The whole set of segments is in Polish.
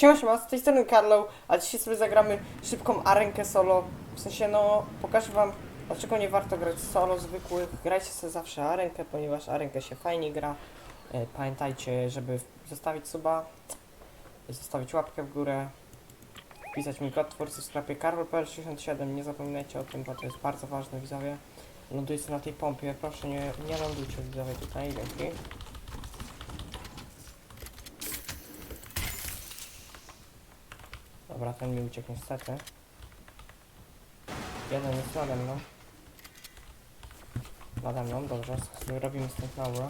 Siema, siema, z tej strony Karlo, a dzisiaj sobie zagramy szybką arenkę solo. W sensie, no, pokażę wam, dlaczego nie warto grać solo zwykłych. Grajcie sobie zawsze arenkę, ponieważ arenkę się fajnie gra. E, pamiętajcie, żeby zostawić suba, zostawić łapkę w górę, wpisać mój kod twórcy w sklepie karol.pl67. Nie zapominajcie o tym, bo to jest bardzo ważne, widzowie. Lądujcie na tej pompie, proszę nie, nie lądujcie widzowie tutaj, dzięki. Dobra, ten mi uciekł niestety. Jeden jest nade mną. Nade mną, dobrze. Robimy stąd na górę.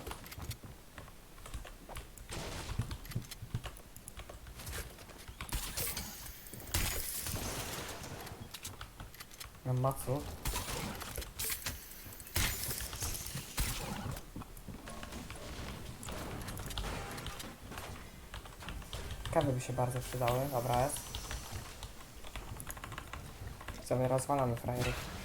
Mam macu. Kawy by się bardzo przydały, dobra jest. Sobie rozwalamy frajerów.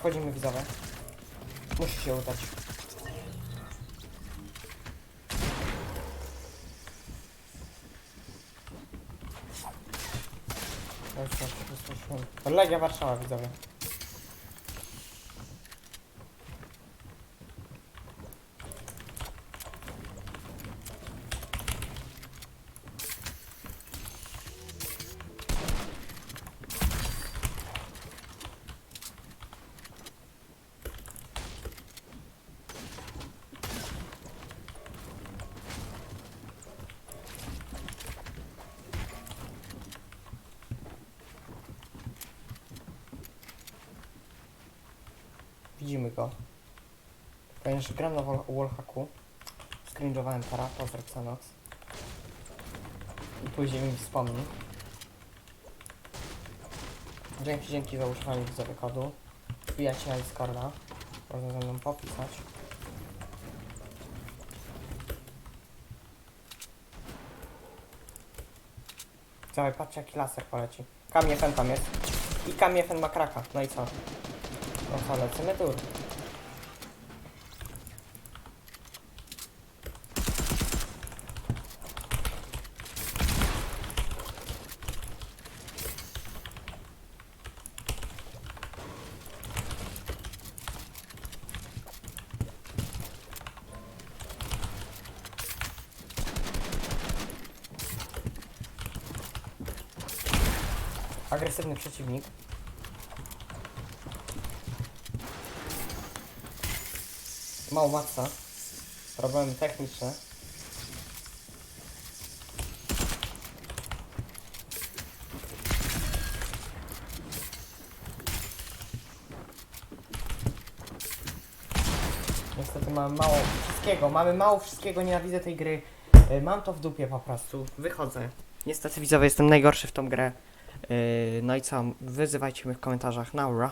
Wchodzimy widzowie. Musi się udać. Już. Legia Warszawa widzowie. Widzimy go. Ponieważ gram na wall- wallhacku. Scringe'owałem para, pozdro Xenox. I później mi wspomni. Dzięki, dzięki za używanie widzowie kodu. Wbijajcie na Discorda. Można ze mną popisać. Cały patrzcie jaki laser poleci. Kamiefen tam jest. I kamiefen ma kraka. No i co? No co, lecimy tur. Agresywny przeciwnik. Mało matca. Problemy techniczne. Niestety mamy mało wszystkiego. Mamy mało wszystkiego, nienawidzę tej gry. Y, Mam to w dupie po prostu. Wychodzę. Niestety widzowie, jestem najgorszy w tą grę. Yy, no i co? Wyzywajcie mnie w komentarzach. Naura.